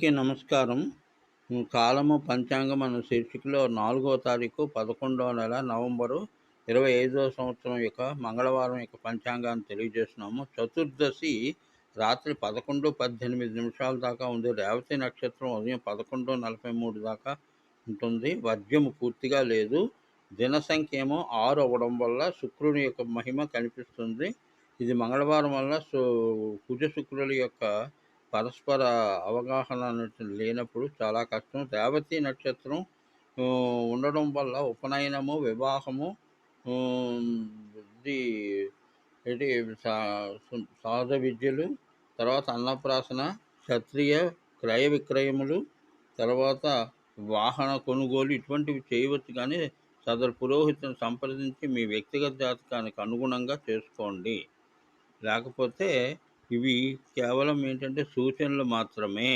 అందరికీ నమస్కారం. కాలము పంచాంగం అనే శీర్షికలో నాలుగో తారీఖు పదకొండవ నెల నవంబరు ఇరవై ఐదవ సంవత్సరం యొక్క మంగళవారం యొక్క పంచాంగాన్ని తెలియజేస్తున్నాము. చతుర్దశి రాత్రి పదకొండు పద్దెనిమిది నిమిషాల దాకా ఉంది. రేవతి నక్షత్రం ఉదయం పదకొండు నలభై మూడు దాకా ఉంటుంది. వర్జ్యము పూర్తిగా లేదు. దిన సంఖ్య ఏమో ఆరు అవ్వడం వల్ల శుక్రుని యొక్క మహిమ కనిపిస్తుంది. ఇది మంగళవారం వల్ల సు కుజ శుక్రుల యొక్క పరస్పర అవగాహన లేనప్పుడు చాలా కష్టం. రేవతి నక్షత్రం ఉండడం వల్ల ఉపనయనము వివాహము ఇది ఇది సహజ విద్యలు తర్వాత అన్నప్రాసన క్షత్రియ క్రయ విక్రయములు తర్వాత వాహన కొనుగోలు ఇటువంటివి చేయవచ్చు కానీ సదరు పురోహితుని సంప్రదించి మీ వ్యక్తిగత జాతకానికి అనుగుణంగా చేసుకోండి. లేకపోతే ఇవి కేవలం ఏంటంటే సూచనలు మాత్రమే.